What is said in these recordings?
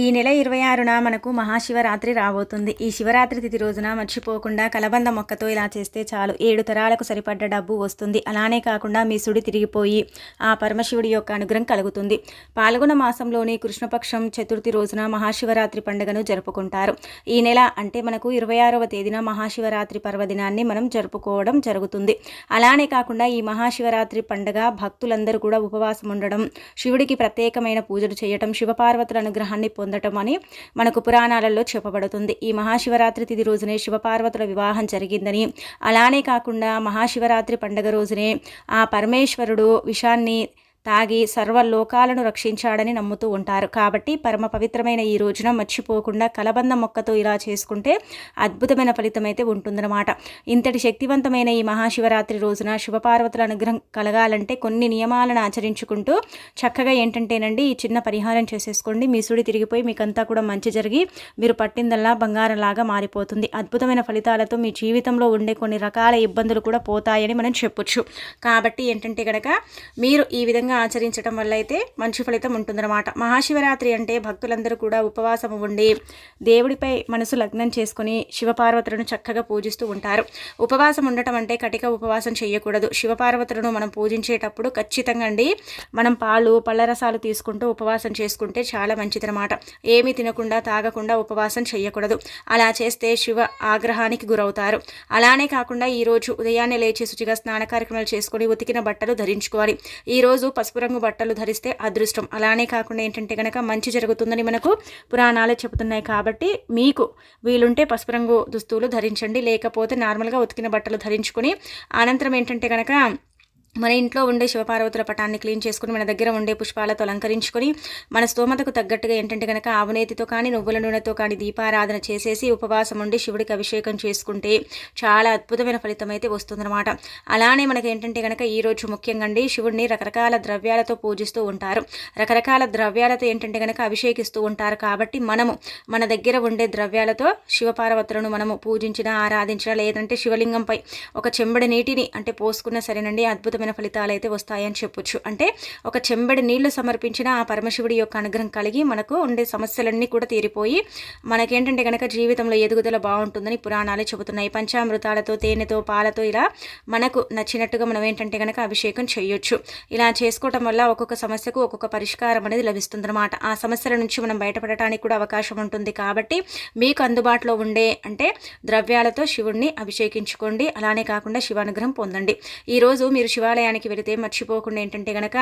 ఈ నెల ఇరవై ఆరున మనకు మహాశివరాత్రి రాబోతుంది. ఈ శివరాత్రి తిథి రోజున మర్చిపోకుండా కలబంద మొక్కతో ఇలా చేస్తే చాలు. ఏడు తరాలకు సరిపడ్డ డబ్బు వస్తుంది. అలానే కాకుండా మీ సుడి తిరిగిపోయి ఆ పరమశివుడి యొక్క అనుగ్రహం కలుగుతుంది. పాల్గొన మాసంలోని కృష్ణపక్షం చతుర్థి రోజున మహాశివరాత్రి పండుగను జరుపుకుంటారు. ఈ నెల అంటే మనకు ఇరవై ఆరవ తేదీన మహాశివరాత్రి పర్వదినాన్ని మనం జరుపుకోవడం జరుగుతుంది. అలానే కాకుండా ఈ మహాశివరాత్రి పండుగ భక్తులందరూ కూడా ఉపవాసం ఉండడం శివుడికి ప్రత్యేకమైన పూజలు చేయటం శివపార్వతుల అనుగ్రహాన్ని పొందటం అని మనకు పురాణాలలో చెప్పబడుతుంది. ఈ మహాశివరాత్రి తిథి రోజునే శివపార్వతుల వివాహం జరిగిందని అలానే కాకుండా మహాశివరాత్రి పండగ రోజునే ఆ పరమేశ్వరుడు విషాన్ని తాగి సర్వలోకాలను రక్షించాడని నమ్ముతూ ఉంటారు. కాబట్టి పరమ పవిత్రమైన ఈ రోజున మర్చిపోకుండా కలబంద మొక్కతో ఇలా చేసుకుంటే అద్భుతమైన ఫలితం అయితే ఉంటుందన్నమాట. ఇంతటి శక్తివంతమైన ఈ మహాశివరాత్రి రోజున శివపార్వతుల అనుగ్రహం కలగాలంటే కొన్ని నియమాలను ఆచరించుకుంటూ చక్కగా ఏంటంటేనండి ఈ చిన్న పరిహారం చేసేసుకోండి. మీ సుడి తిరిగిపోయి మీకంతా కూడా మంచి జరిగి మీరు పట్టిందల్లా బంగారంలాగా మారిపోతుంది. అద్భుతమైన ఫలితాలతో మీ జీవితంలో ఉండే కొన్ని రకాల ఇబ్బందులు కూడా పోతాయని మనం చెప్పొచ్చు. కాబట్టి ఏంటంటే కనుక మీరు ఈ విధంగా ఆచరించడం వల్ల అయితే మంచి ఫలితం ఉంటుందన్నమాట. మహాశివరాత్రి అంటే భక్తులందరూ కూడా ఉపవాసం ఉండి దేవుడిపై మనసు లగ్నం చేసుకుని శివపార్వతులను చక్కగా పూజిస్తూ ఉంటారు. ఉపవాసం ఉండటం అంటే కటిక ఉపవాసం చేయకూడదు. శివపార్వతులను మనం పూజించేటప్పుడు ఖచ్చితంగా అండి మనం పాలు పళ్ళరసాలు తీసుకుంటూ ఉపవాసం చేసుకుంటే చాలా మంచిదన్నమాట. ఏమి తినకుండా తాగకుండా ఉపవాసం చేయకూడదు. అలా చేస్తే శివ ఆగ్రహానికి గురవుతారు. అలానే కాకుండా ఈరోజు ఉదయాన్నే లేచి శుచిగా స్నాన కార్యక్రమాలు చేసుకొని ఉతికిన బట్టలు ధరించుకోవాలి. ఈరోజు పసుపు రంగు బట్టలు ధరిస్తే అదృష్టం. అలానే కాకుండా ఏంటంటే కనుక మంచి జరుగుతుందని మనకు పురాణాలు చెబుతున్నాయి కాబట్టి మీకు వీలుంటే పసుపు రంగు దుస్తులు ధరించండి. లేకపోతే నార్మల్గా ఉతికిన బట్టలు ధరించుకొని అనంతరం ఏంటంటే కనుక మన ఇంట్లో ఉండే శివపార్వతుల పటాన్ని క్లీన్ చేసుకుని మన దగ్గర ఉండే పుష్పాలతో అలంకరించుకొని మన స్తోమతకు తగ్గట్టుగా ఏంటంటే కనుక ఆవునేతితో కానీ నువ్వుల నూనెతో కానీ దీపారాధన చేసేసి ఉపవాసం ఉండి శివుడికి అభిషేకం చేసుకుంటే చాలా అద్భుతమైన ఫలితం అయితే వస్తుందన్నమాట. అలానే మనకి ఏంటంటే కనుక ఈరోజు ముఖ్యంగా అండి శివుడిని రకరకాల ద్రవ్యాలతో పూజిస్తూ ఉంటారు. రకరకాల ద్రవ్యాలతో ఏంటంటే కనుక అభిషేకిస్తూ ఉంటారు కాబట్టి మనము మన దగ్గర ఉండే ద్రవ్యాలతో శివపార్వతులను మనము పూజించిన ఆరాధించిన లేదంటే శివలింగంపై ఒక చెంబడి నీటిని అంటే పోసుకున్న సరేనండి అద్భుతమైన అద్భుతమైన ఫలితాలు అయితే వస్తాయని చెప్పొచ్చు. అంటే ఒక చెంబడి నీళ్ళు సమర్పించిన ఆ పరమశివుడి యొక్క అనుగ్రహం కలిగి మనకు ఉండే సమస్యలన్నీ కూడా తీరిపోయి మనకేంటంటే కనుక జీవితంలో ఎదుగుదల బాగుంటుందని పురాణాలు చెబుతున్నాయి. పంచామృతాలతో తేనెతో పాలతో ఇలా మనకు నచ్చినట్టుగా మనం ఏంటంటే కనుక అభిషేకం చేయొచ్చు. ఇలా చేసుకోవటం వల్ల ఒక్కొక్క సమస్యకు ఒక్కొక్క పరిష్కారం అనేది లభిస్తుందన్నమాట. ఆ సమస్యల నుంచి మనం బయటపడటానికి కూడా అవకాశం ఉంటుంది. కాబట్టి మీకు అందుబాటులో ఉండే అంటే ద్రవ్యాలతో శివుణ్ణి అభిషేకించుకోండి. అలానే కాకుండా శివానుగ్రహం పొందండి. ఈరోజు మీరు శివ దేవాలయానికి వెళితే మర్చిపోకుండా ఏంటంటే గనక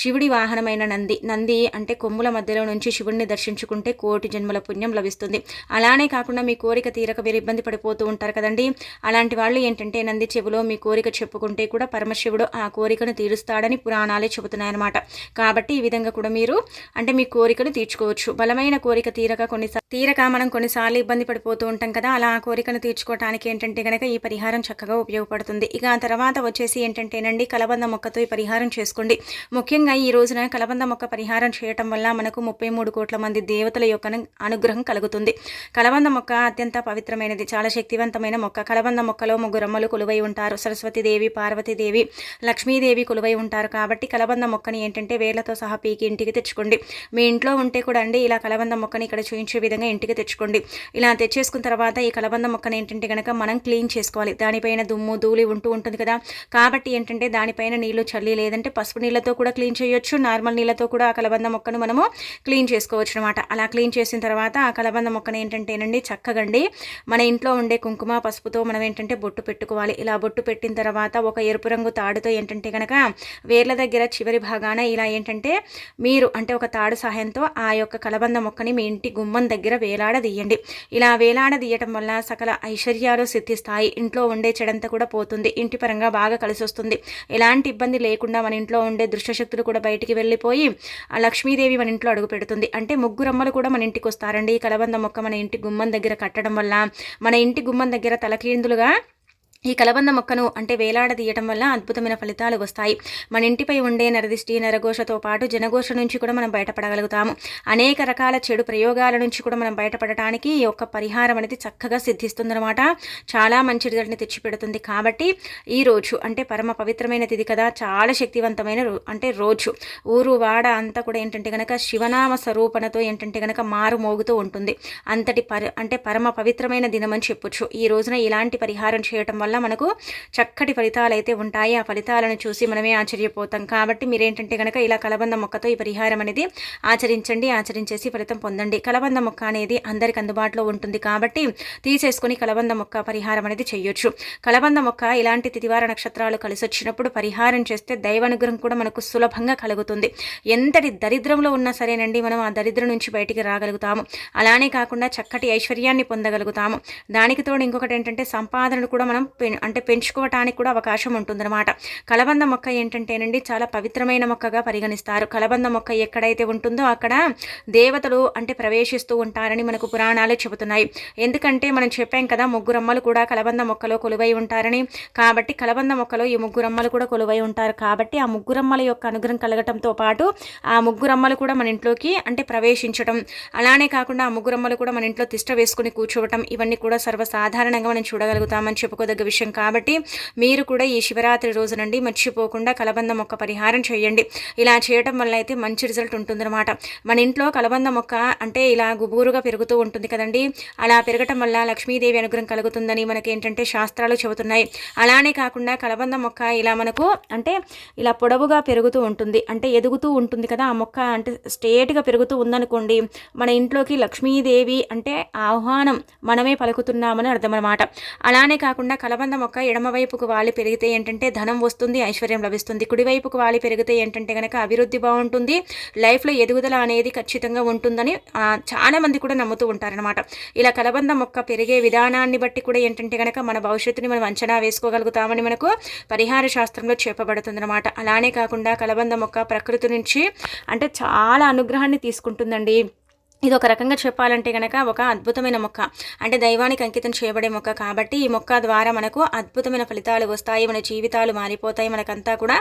శివుడి వాహనమైన నంది నంది అంటే కొమ్ముల మధ్యలో నుంచి శివుడిని దర్శించుకుంటే కోటి జన్మల పుణ్యం లభిస్తుంది. అలానే కాకుండా మీ కోరిక తీరక మీరు ఇబ్బంది పడిపోతూ ఉంటారు కదండి. అలాంటి వాళ్ళు ఏంటంటే నంది చెవిలో మీ కోరిక చెప్పుకుంటే కూడా పరమశివుడు ఆ కోరికను తీరుస్తాడని పురాణాలే చెబుతున్నాయన్నమాట. కాబట్టి ఈ విధంగా కూడా మీరు అంటే మీ కోరికను తీర్చుకోవచ్చు. బలమైన కోరిక తీరక కొన్నిసార్లు తీరక మనం కొన్నిసార్లు ఇబ్బంది పడిపోతూ ఉంటాం కదా. అలా ఆ కోరికను తీర్చుకోవడానికి ఏంటంటే కనుక ఈ పరిహారం చక్కగా ఉపయోగపడుతుంది. ఇక ఆ తర్వాత వచ్చేసి ఏంటంటేనండి కలబంద మొక్కతో ఈ పరిహారం చేసుకోండి. ముఖ్యంగా ఈ రోజున కలబంద మొక్క పరిహారం చేయటం వల్ల మనకు ముప్పై మూడు కోట్ల మంది దేవతల యొక్క అనుగ్రహం కలుగుతుంది. కలబంద మొక్క అత్యంత పవిత్రమైనది చాలా శక్తివంతమైన మొక్క. కలబంద మొక్కలో ముగ్గురమ్మలు కొలువై ఉంటారు. సరస్వతీదేవి పార్వతీదేవి లక్ష్మీదేవి కొలువై ఉంటారు కాబట్టి కలబంద మొక్కని ఏంటంటే వేళ్ళతో సహా పీకి ఇంటికి తెచ్చుకోండి. మీ ఇంట్లో ఉంటే కూడా అండి ఇలా కలబంద మొక్కని ఇక్కడ చూపించే విధంగా ఇంటికి తెచ్చుకోండి. ఇలా తెచ్చేసుకున్న తర్వాత ఈ కలబంద మొక్కని ఏంటంటే కనుక మనం క్లీన్ చేసుకోవాలి. దానిపైన దుమ్ము ధూళి ఉంటూ ఉంటుంది కదా. కాబట్టి ఏంటంటే దానిపైన నీళ్ళు చల్లి లేదంటే పసుపు నీళ్ళతో కూడా క్లీన్ చేయొచ్చు. నార్మల్ నీళ్ళతో కూడా ఆ కలబంద మొక్కను మనము క్లీన్ చేసుకోవచ్చు అనమాట అలా క్లీన్ చేసిన తర్వాత ఆ కలబంద మొక్కను ఏంటంటేనండి చక్కగండి. మన ఇంట్లో ఉండే కుంకుమ పసుపుతో మనం ఏంటంటే బొట్టు పెట్టుకోవాలి. ఇలా బొట్టు పెట్టిన తర్వాత ఒక ఎరుపు రంగు తాడుతో ఏంటంటే కనుక వేర్ల దగ్గర చివరి భాగాన ఇలా ఏంటంటే మీరు అంటే ఒక తాడు సహాయంతో ఆ యొక్క కలబంద మొక్కని మీ ఇంటి గుమ్మం దగ్గర వేలాడదీయండి. ఇలా వేలాడదీయటం వల్ల సకల ఐశ్వర్యాలు సిద్ధిస్తాయి. ఇంట్లో ఉండే చెడంతా కూడా పోతుంది. ఇంటి పరంగా బాగా కలిసి వస్తుంది ఎలాంటి ఇబ్బంది లేకుండా మన ఇంట్లో ఉండే దృష్టశక్తులు కూడా బయటికి వెళ్ళిపోయి ఆ లక్ష్మీదేవి మన ఇంట్లో అడుగు పెడుతుంది. అంటే ముగ్గురమ్మలు కూడా మన ఇంటికి వస్తారండి. ఈ కలబంద మొక్క మన ఇంటి గుమ్మం దగ్గర కట్టడం వల్ల మన ఇంటి గుమ్మం దగ్గర తలకేందులుగా ఈ కలబంద మొక్కను అంటే వేలాడదీయటం వల్ల అద్భుతమైన ఫలితాలు వస్తాయి. మన ఇంటిపై ఉండే నరదిష్టి నరఘోషతో పాటు జనఘోష నుంచి కూడా మనం బయటపడగలుగుతాము. అనేక రకాల చెడు ప్రయోగాల నుంచి కూడా మనం బయటపడటానికి ఈ యొక్క పరిహారం అనేది చక్కగా సిద్ధిస్తుందన్నమాట. చాలా మంచి రిజల్ట్ని తెచ్చిపెడుతుంది కాబట్టి ఈ రోజు అంటే పరమ పవిత్రమైన తిది కదా చాలా శక్తివంతమైన అంటే రోజు. ఊరు వాడ అంతా కూడా ఏంటంటే కనుక శివనామ స్వరూపణతో ఏంటంటే కనుక మారు మోగుతూ ఉంటుంది. అంతటి పరి అంటే పరమ పవిత్రమైన దినమని చెప్పొచ్చు. ఈ రోజున ఇలాంటి పరిహారం చేయటం వల్ల వల్ల మనకు చక్కటి ఫలితాలు అయితే ఉంటాయి. ఆ ఫలితాలను చూసి మనమే ఆశ్చర్యపోతాం. కాబట్టి మీరేంటంటే కనుక ఇలా కలబంద మొక్కతో ఈ పరిహారం అనేది ఆచరించండి. ఆచరించేసి ఫలితం పొందండి. కలబంద మొక్క అనేది అందరికి అందుబాటులో ఉంటుంది కాబట్టి తీసేసుకొని కలబంద మొక్క పరిహారం అనేది చేయొచ్చు. కలబంద మొక్క ఇలాంటి తిదివార నక్షత్రాలు కలిసి వచ్చినప్పుడు పరిహారం చేస్తే దైవానుగ్రహం కూడా మనకు సులభంగా కలుగుతుంది. ఎంతటి దరిద్రంలో ఉన్నా సరేనండి మనం ఆ దరిద్రం నుంచి బయటికి రాగలుగుతాము. అలానే కాకుండా చక్కటి ఐశ్వర్యాన్ని పొందగలుగుతాము. దానికి తోడు ఇంకొకటి ఏంటంటే సంపాదనను కూడా మనం అంటే పెంచుకోవటానికి కూడా అవకాశం ఉంటుందన్నమాట. కలబంద మొక్క ఏంటంటేనండి చాలా పవిత్రమైన మొక్కగా పరిగణిస్తారు. కలబంద మొక్క ఎక్కడైతే ఉంటుందో అక్కడ దేవతలు అంటే ప్రవేశిస్తూ ఉంటారని మనకు పురాణాలు చెబుతున్నాయి. ఎందుకంటే మనం చెప్పాం కదా ముగ్గురమ్మలు కూడా కలబంద మొక్కలో కొలువై ఉంటారని. కాబట్టి కలబంద మొక్కలో ఈ ముగ్గురమ్మలు కూడా కొలువై ఉంటారు. కాబట్టి ఆ ముగ్గురమ్మల యొక్క అనుగ్రహం కలగటంతో పాటు ఆ ముగ్గురమ్మలు కూడా మన ఇంట్లోకి అంటే ప్రవేశించడం అలానే కాకుండా ఆ ముగ్గురమ్మలు కూడా మన ఇంట్లో తిష్ట వేసుకుని కూర్చోవటం. ఇవన్నీ కూడా సర్వసాధారణంగా మనం చూడగలుగుతామని చెప్పుకోదగ్గ విషయం కాబట్టి మీరు కూడా ఈ శివరాత్రి రోజునండి మర్చిపోకుండా కలబంద మొక్క పరిహారం చేయండి. ఇలా చేయటం వల్ల అయితే మంచి రిజల్ట్ ఉంటుందన్నమాట. మన ఇంట్లో కలబంద మొక్క అంటే ఇలా గుబూరుగా పెరుగుతూ ఉంటుంది కదండి. అలా పెరగటం వల్ల లక్ష్మీదేవి అనుగ్రహం కలుగుతుందని మనకి ఏంటంటే శాస్త్రాలు చెబుతున్నాయి. అలానే కాకుండా కలబంద మొక్క ఇలా మనకు అంటే ఇలా పొడవుగా పెరుగుతూ ఉంటుంది. అంటే ఎదుగుతూ ఉంటుంది కదా ఆ మొక్క అంటే స్ట్రేట్గా పెరుగుతూ ఉందనుకోండి మన ఇంట్లోకి లక్ష్మీదేవి అంటే ఆహ్వానం మనమే పలుకుతున్నామని అర్థం అనమాట అలానే కాకుండా కలబంద మొక్క ఎడమవైపుకు వాలి పెరిగితే ఏంటంటే ధనం వస్తుంది ఐశ్వర్యం లభిస్తుంది. కుడివైపుకు వాలి పెరిగితే ఏంటంటే కనుక అభివృద్ధి బాగుంటుంది లైఫ్లో ఎదుగుదల అనేది ఖచ్చితంగా ఉంటుందని చాలా మంది కూడా నమ్ముతూ ఉంటారనమాట ఇలా కలబంద మొక్క పెరిగే విధానాన్ని బట్టి కూడా ఏంటంటే కనుక మన భవిష్యత్తుని మనం అంచనా వేసుకోగలుగుతామని మనకు పరిహార శాస్త్రంలో చెప్పబడుతుందన్నమాట. అలానే కాకుండా కలబంద మొక్క ప్రకృతి నుంచి అంటే చాలా అనుగ్రహాన్ని తీసుకుంటుందండి. ఇది ఒక రకంగా చెప్పాలంటే కనుక ఒక అద్భుతమైన మొక్క. అంటే దైవానికి అంకితం చేయబడే మొక్క కాబట్టి ఈ మొక్క ద్వారా మనకు అద్భుతమైన ఫలితాలు వస్తాయి మన జీవితాలు మారిపోతాయి మనకంతా కూడా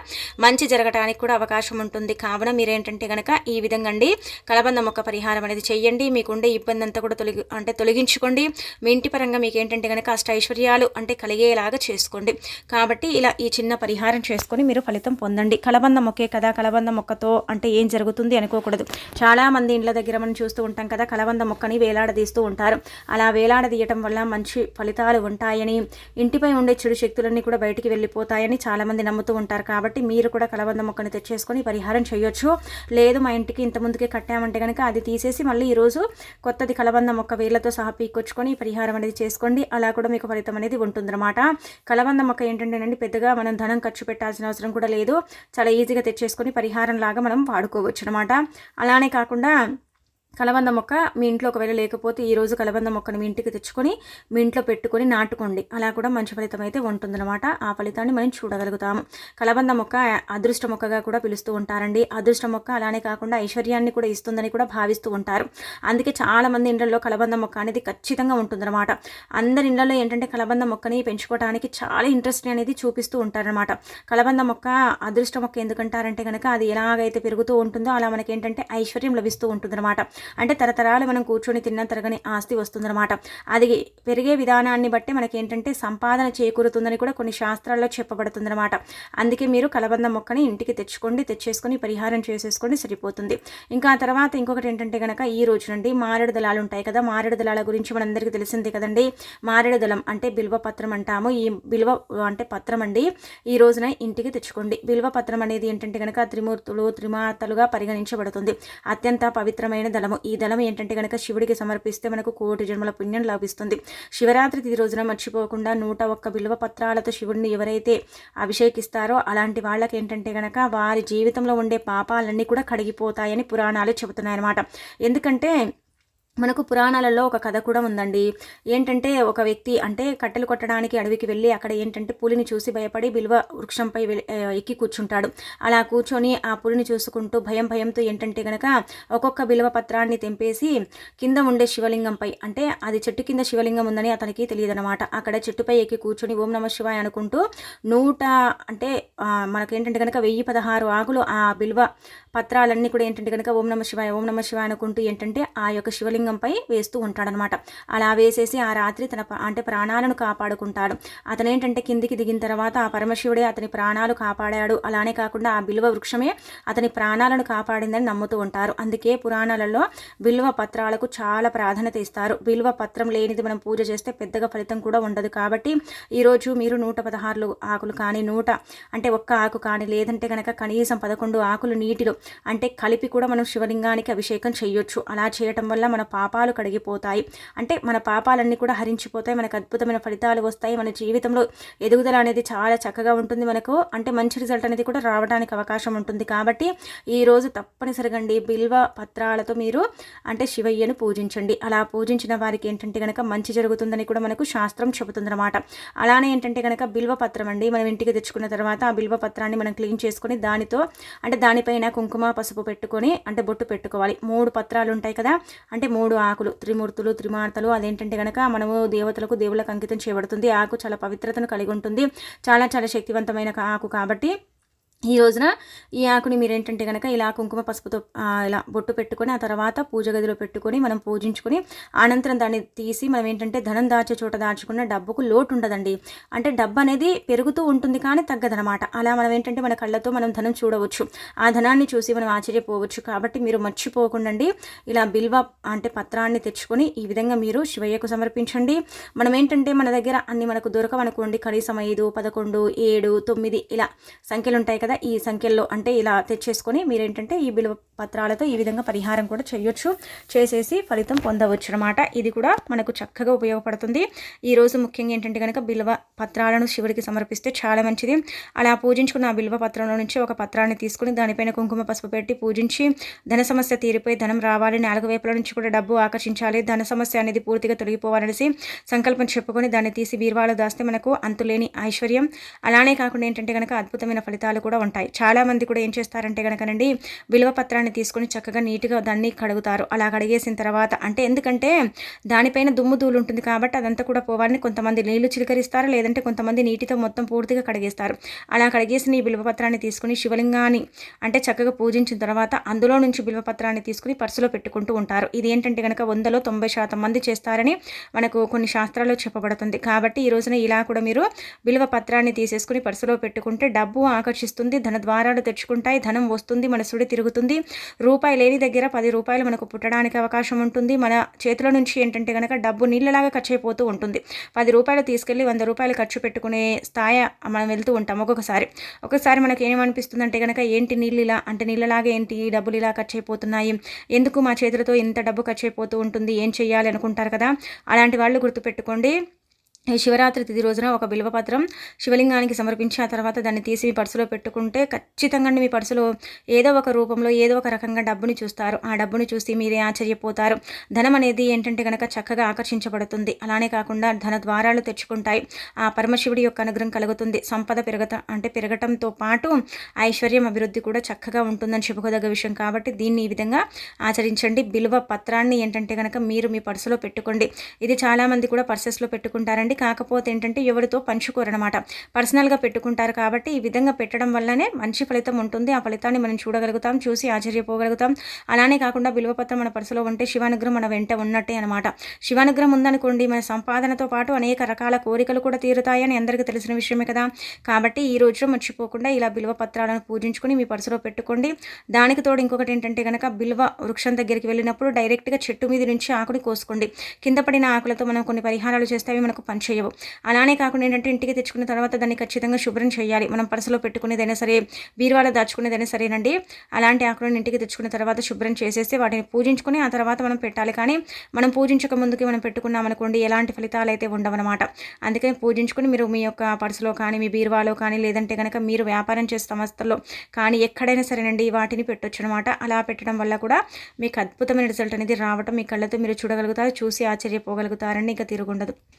మంచి జరగడానికి కూడా అవకాశం ఉంటుంది. కావున మీరేంటంటే కనుక ఈ విధంగా అండి కలబంద మొక్క పరిహారం అనేది చెయ్యండి. మీకుండే ఇబ్బంది అంతా కూడా తొలగి అంటే తొలగించుకోండి. మీ ఇంటి పరంగా మీకు ఏంటంటే కనుక అష్ట ఐశ్వర్యాలు అంటే కలిగేలాగా చేసుకోండి. కాబట్టి ఇలా ఈ చిన్న పరిహారం చేసుకొని మీరు ఫలితం పొందండి. కలబంద మొక్కే కదా కలబంద మొక్కతో అంటే ఏం జరుగుతుంది అనుకోకూడదు. చాలామంది ఇండ్ల దగ్గర మనం చూస్తూ ఉంటాం కదా కలబంద మొక్కని వేలాడదీస్తూ ఉంటారు. అలా వేలాడదీయటం వల్ల మంచి ఫలితాలు ఉంటాయని ఇంటిపై ఉండే చెడు శక్తులన్నీ కూడా బయటికి వెళ్ళిపోతాయని చాలామంది నమ్ముతూ ఉంటారు. కాబట్టి మీరు కూడా కలబంద మొక్కని తెచ్చేసుకొని పరిహారం చేయొచ్చు. లేదు మా ఇంటికి ఇంతముందుకే కట్టామంటే కనుక అది తీసేసి మళ్ళీ ఈరోజు కొత్తది కలబంద మొక్క వేర్లతో సహా పీక్కొచ్చుకొని పరిహారం అనేది చేసుకోండి. అలా కూడా మీకు ఫలితం అనేది ఉంటుందన్నమాట. కలబంద మొక్క ఏంటంటేనండి పెద్దగా మనం ధనం ఖర్చు పెట్టాల్సిన అవసరం కూడా లేదు. చాలా ఈజీగా తెచ్చేసుకొని పరిహారం లాగా మనం వాడుకోవచ్చు అనమాట అలానే కాకుండా కలబంద మొక్క మీ ఇంట్లో ఒకవేళ లేకపోతే ఈరోజు కలబంద మొక్కను మీ ఇంటికి తెచ్చుకొని మీ ఇంట్లో పెట్టుకొని నాటుకోండి. అలా కూడా మంచి ఫలితం అయితే ఉంటుందన్నమాట. ఆ ఫలితాన్ని మనం చూడగలుగుతాము. కలబంద మొక్క అదృష్ట మొక్కగా కూడా పిలుస్తూ ఉంటారండి. అదృష్ట మొక్క అలానే కాకుండా ఐశ్వర్యాన్ని కూడా ఇస్తుందని కూడా భావిస్తూ ఉంటారు. అందుకే చాలామంది ఇండ్లలో కలబంద మొక్క అనేది ఖచ్చితంగా ఉంటుందన్నమాట. అందరి ఇండ్లలో ఏంటంటే కలబంద మొక్కని పెంచుకోవడానికి చాలా ఇంట్రెస్ట్ అనేది చూపిస్తూ ఉంటారనమాట కలబంద మొక్క అదృష్ట మొక్క ఎందుకంటారంటే కనుక అది ఎలాగైతే పెరుగుతూ ఉంటుందో అలా మనకి ఏంటంటే ఐశ్వర్యం లభిస్తూ ఉంటుందన్నమాట. అంటే తరతరాలు మనం కూర్చొని తిన్న తరగని ఆస్తి వస్తుందన్నమాట. అది పెరిగే విధానాన్ని బట్టి మనకి ఏంటంటే సంపాదన చేకూరుతుందని కూడా కొన్ని శాస్త్రాల్లో చెప్పబడుతుందన్నమాట. అందుకే మీరు కలబంద మొక్కని ఇంటికి తెచ్చుకోండి తెచ్చేసుకొని పరిహారం చేసేసుకోండి సరిపోతుంది. ఇంకా తర్వాత ఇంకొకటి ఏంటంటే కనుక ఈ రోజు నుండి మారేడు దళాలు ఉంటాయి కదా మారేడు దళాల గురించి మనందరికీ తెలిసిందే కదండి. మారేడు దళం అంటే బిల్వ పత్రం అంటాము. ఈ బిల్వ అంటే పత్రం అండి. ఈ రోజున ఇంటికి తెచ్చుకోండి. బిల్వ పత్రం అనేది ఏంటంటే కనుక త్రిమూర్తులు త్రిమాతలుగా పరిగణించబడుతుంది. అత్యంత పవిత్రమైన దళము. ఈ దళం ఏంటంటే కనుక శివుడికి సమర్పిస్తే మనకు కోటి జన్మల పుణ్యం లభిస్తుంది. శివరాత్రి తిది రోజున మర్చిపోకుండా నూట ఒక్క విలువ పత్రాలతో శివుడిని ఎవరైతే అభిషేకిస్తారో అలాంటి వాళ్ళకి ఏంటంటే కనుక వారి జీవితంలో ఉండే పాపాలన్నీ కూడా కడిగిపోతాయని పురాణాలు చెబుతున్నాయన్నమాట. ఎందుకంటే మనకు పురాణాలలో ఒక కథ కూడా ఉందండి. ఏంటంటే ఒక వ్యక్తి అంటే కట్టెలు కొట్టడానికి అడవికి వెళ్ళి అక్కడ ఏంటంటే పులిని చూసి భయపడి బిల్వ వృక్షంపై ఎక్కి కూర్చుంటాడు. అలా కూర్చొని ఆ పులిని చూసుకుంటూ భయం భయంతో ఏంటంటే గనక ఒక్కొక్క బిల్వ పత్రాన్ని తెంపేసి కింద ఉండే శివలింగంపై అంటే అది చెట్టు కింద శివలింగం ఉందని అతనికి తెలియదనమాట అక్కడ చెట్టుపై ఎక్కి కూర్చొని ఓం నమ శివాయ అనుకుంటూ నూట అంటే మనకేంటంటే కనుక వెయ్యి పదహారు ఆకులు ఆ బిల్వ పత్రాలన్నీ కూడా ఏంటంటే కనుక ఓం నమ శివాయ ఓం నమ శివాయ అనుకుంటూ ఏంటంటే ఆ యొక్క శివలింగం శివలింగంపై వేస్తూ ఉంటాడనమాట. అలా వేసేసి ఆ రాత్రి తన అంటే ప్రాణాలను కాపాడుకుంటాడు. అతనేంటంటే కిందికి దిగిన తర్వాత ఆ పరమశివుడే అతని ప్రాణాలు కాపాడాడు. అలానే కాకుండా ఆ బిల్వ వృక్షమే అతని ప్రాణాలను కాపాడిందని నమ్ముతూ ఉంటారు. అందుకే పురాణాలలో బిల్వ పత్రాలకు చాలా ప్రాధాన్యత ఇస్తారు. బిల్వ పత్రం లేనిది మనం పూజ చేస్తే పెద్దగా ఫలితం కూడా ఉండదు కాబట్టి ఈరోజు మీరు నూట పదహారులు ఆకులు కానీ నూట అంటే ఒక్క ఆకు కానీ లేదంటే కనుక కనీసం పదకొండు ఆకులు నీటిలో అంటే కలిపి కూడా మనం శివలింగానికి అభిషేకం చేయొచ్చు. అలా చేయటం వల్ల మన పాపాలు కడిగిపోతాయి. అంటే మన పాపాలన్నీ కూడా హరించిపోతాయి. మనకు అద్భుతమైన ఫలితాలు వస్తాయి. మన జీవితంలో ఎదుగుదల అనేది చాలా చక్కగా ఉంటుంది మనకు. అంటే మంచి రిజల్ట్ అనేది కూడా రావడానికి అవకాశం ఉంటుంది. కాబట్టి ఈరోజు తప్పనిసరిగా అండి బిల్వ పత్రాలతో మీరు అంటే శివయ్యను పూజించండి. అలా పూజించిన వారికి ఏంటంటే కనుక మంచి జరుగుతుందని కూడా మనకు శాస్త్రం చెబుతుందన్నమాట. అలానే ఏంటంటే కనుక బిల్వ పత్రం అండి మనం ఇంటికి తెచ్చుకున్న తర్వాత ఆ బిల్వ పత్రాన్ని మనం క్లీన్ చేసుకొని దానితో అంటే దానిపైన కుంకుమ పసుపు పెట్టుకొని అంటే బొట్టు పెట్టుకోవాలి. మూడు పత్రాలు ఉంటాయి కదా. అంటే మూడు మూడు ఆకులు త్రిమూర్తులు త్రిమార్తలు అదేంటంటే కనుక మనము దేవతలకు దేవుళ్ళకు అంకితం చేయబడుతుంది. ఆకు చాలా పవిత్రతను కలిగి ఉంటుంది. చాలా చాలా శక్తివంతమైన ఆకు కాబట్టి ఈ రోజున ఈ ఆకుని మీరు ఏంటంటే కనుక ఇలా కుంకుమ పసుపుతో ఇలా బొట్టు పెట్టుకొని ఆ తర్వాత పూజ గదిలో పెట్టుకొని మనం పూజించుకొని అనంతరం దాన్ని తీసి మనం ఏంటంటే ధనం దాచే చోట దాచుకున్న డబ్బుకు లోటు ఉండదండి అంటే డబ్బు అనేది పెరుగుతూ ఉంటుంది కానీ తగ్గదనమాట. అలా మనం ఏంటంటే మన కళ్ళతో మనం ధనం చూడవచ్చు. ఆ ధనాన్ని చూసి మనం ఆశ్చర్యపోవచ్చు. కాబట్టి మీరు మర్చిపోకుండా ఇలా బిల్వ అంటే పత్రాన్ని తెచ్చుకొని ఈ విధంగా మీరు శివయ్యకు సమర్పించండి. మనం ఏంటంటే మన దగ్గర అన్ని మనకు దొరకవనుకోండి. కనీసం ఐదు పదకొండు ఏడు తొమ్మిది ఇలా సంఖ్యలు ఉంటాయి కదా ఈ సంఖ్యల్లో అంటే ఇలా తెచ్చేసుకొని మీరేంటంటే ఈ బిలువ పత్రాలతో ఈ విధంగా పరిహారం కూడా చేయొచ్చు. చేసేసి ఫలితం పొందవచ్చు అనమాట ఇది కూడా మనకు చక్కగా ఉపయోగపడుతుంది. ఈరోజు ముఖ్యంగా ఏంటంటే కనుక బిల్వ పత్రాలను శివుడికి సమర్పిస్తే చాలా మంచిది. అలా పూజించుకున్న ఆ బిల్వ పత్రంలో నుంచి ఒక పత్రాన్ని తీసుకుని దానిపైన కుంకుమ పసుపు పెట్టి పూజించి ధన సమస్య తీరిపోయి ధనం రావాలి నాలుగు వైపుల నుంచి కూడా డబ్బు ఆకర్షించాలి ధన సమస్య అనేది పూర్తిగా తొలగిపోవాలనేసి సంకల్పం చెప్పుకొని దాన్ని తీసి బీర్వాలో దాస్తే మనకు అంతులేని ఐశ్వర్యం. అలానే కాకుండా ఏంటంటే కనుక అద్భుతమైన ఫలితాలు కూడా కూడా ఉంటాయి. చాలామంది కూడా ఏం చేస్తారంటే కనుకనండి విలువ పత్రాన్ని తీసుకొని చక్కగా నీట్గా దాన్ని కడుగుతారు. అలా కడిగేసిన తర్వాత అంటే ఎందుకంటే దానిపైన దుమ్ము దూలు ఉంటుంది కాబట్టి అదంతా కూడా పోవాలని కొంతమంది నీళ్ళు చిలకరిస్తారు లేదంటే కొంతమంది నీటితో మొత్తం పూర్తిగా కడిగేస్తారు. అలా కడిగేసిన ఈ బిల్వపత్రాన్ని తీసుకుని శివలింగాన్ని అంటే చక్కగా పూజించిన తర్వాత అందులో నుంచి బిల్వపత్రాన్ని తీసుకుని పర్సులో పెట్టుకుంటూ ఉంటారు. ఇది ఏంటంటే కనుక వందలో తొంభై శాతం మంది చేస్తారని మనకు కొన్ని శాస్త్రాల్లో చెప్పబడుతుంది. కాబట్టి ఈ రోజున ఇలా కూడా మీరు బిల్వ పత్రాన్ని తీసేసుకుని పర్సులో పెట్టుకుంటే డబ్బు ఆకర్షిస్తుంది. వస్తుంది ధన ద్వారాలు తెచ్చుకుంటాయి ధనం వస్తుంది మన సుడి తిరుగుతుంది. రూపాయి లేని దగ్గర పది రూపాయలు మనకు పుట్టడానికి అవకాశం ఉంటుంది. మన చేతిలో నుంచి ఏంటంటే కనుక డబ్బు నీళ్ళలాగా ఖర్చు అయిపోతూ ఉంటుంది. పది రూపాయలు తీసుకెళ్ళి వంద రూపాయలు ఖర్చు పెట్టుకునే స్థాయి మనం వెళ్తూ ఉంటాం ఒక్కొక్కసారి. ఒకసారి మనకి ఏమనిపిస్తుంది అంటే కనుక ఏంటి నీళ్ళు ఇలా అంటే నీళ్ళలాగా ఏంటి డబ్బులు ఇలా ఖర్చు అయిపోతున్నాయి ఎందుకు మా చేతులతో ఇంత డబ్బు ఖర్చు అయిపోతూ ఉంటుంది? ఏం చేయాలి అనుకుంటారు కదా? అలాంటి వాళ్ళు గుర్తుపెట్టుకోండి. ఈ శివరాత్రి తిథి రోజున ఒక బిల్వపత్రం శివలింగానికి సమర్పించి ఆ తర్వాత దాన్ని తీసి మీ పర్సులో పెట్టుకుంటే ఖచ్చితంగా మీ పర్సులో ఏదో ఒక రూపంలో ఏదో ఒక రకంగా డబ్బుని చూస్తారు. ఆ డబ్బుని చూసి మీరే ఆశ్చర్యపోతారు. ధనం అనేది ఏంటంటే కనుక చక్కగా ఆకర్షించబడుతుంది. అలానే కాకుండా ధన ద్వారాలు తెచ్చుకుంటాయి. ఆ పరమశివుడి యొక్క అనుగ్రహం కలుగుతుంది. సంపద పెరగత అంటే పెరగటంతో పాటు ఐశ్వర్యం అభివృద్ధి కూడా చక్కగా ఉంటుందని చెప్పుకోదగ్గ విషయం. కాబట్టి దీన్ని ఈ విధంగా ఆచరించండి. బిల్వ పత్రాన్ని ఏంటంటే కనుక మీరు మీ పర్సులో పెట్టుకోండి. ఇది చాలామంది కూడా పర్సెస్లో పెట్టుకుంటారండి. కాకపోతే ఏంటంటే ఎవరితో పంచుకోరనమాట పర్సనల్గా పెట్టుకుంటారు కాబట్టి ఈ విధంగా పెట్టడం వల్లనే మంచి ఫలితం ఉంటుంది. ఆ ఫలితాన్ని మనం చూడగలుగుతాం చూసి ఆశ్చర్యపోగలుగుతాం. అలానే కాకుండా బిలువపత్రం మన పర్సులో ఉంటే శివానుగ్రహం మన వెంట ఉన్నట్టే అనమాట శివానుగ్రహం ఉందనుకోండి మన సంపాదనతో పాటు అనేక రకాల కోరికలు కూడా తీరుతాయని అందరికీ తెలిసిన విషయమే కదా. కాబట్టి ఈ రోజులో మర్చిపోకుండా ఇలా బిల్వ పత్రాలను పూజించుకుని మీ పర్సులో పెట్టుకోండి. దానికి తోడు ఇంకొకటి ఏంటంటే కనుక బిల్వ వృక్షం దగ్గరికి వెళ్ళినప్పుడు డైరెక్ట్గా చెట్టు మీద నుంచి ఆకుని కోసుకోండి. కింద పడిన ఆకులతో మనం కొన్ని పరిహారాలు చేస్తే మనకు పంచ చేయవు. అలానే కాకుండా ఏంటంటే ఇంటికి తెచ్చుకున్న తర్వాత దాన్ని ఖచ్చితంగా శుభ్రం చేయాలి. మనం పర్సులో పెట్టుకునేదైనా సరే బీరువాలో దాచుకునేదైనా సరేనండి. అలాంటి ఆకులను ఇంటికి తెచ్చుకున్న తర్వాత శుభ్రం చేసేసి వాటిని పూజించుకుని ఆ తర్వాత మనం పెట్టాలి. కానీ మనం పూజించక ముందుకి మనం పెట్టుకున్నాం అనుకోండి ఎలాంటి ఫలితాలు అయితే ఉండవన్నమాట. అందుకని పూజించుకుని మీరు మీ యొక్క పర్సులో కానీ మీ బీరువాలో కానీ లేదంటే కనుక మీరు వ్యాపారం చేసే సంస్థల్లో కానీ ఎక్కడైనా సరేనండి వాటిని పెట్టొచ్చు అనమాట అలా పెట్టడం వల్ల కూడా మీకు అద్భుతమైన రిజల్ట్ అనేది రావటం మీ కళ్ళతో మీరు చూడగలుగుతారు చూసి ఆశ్చర్యపోగలుగుతారని ఇక తిరుగుండదు.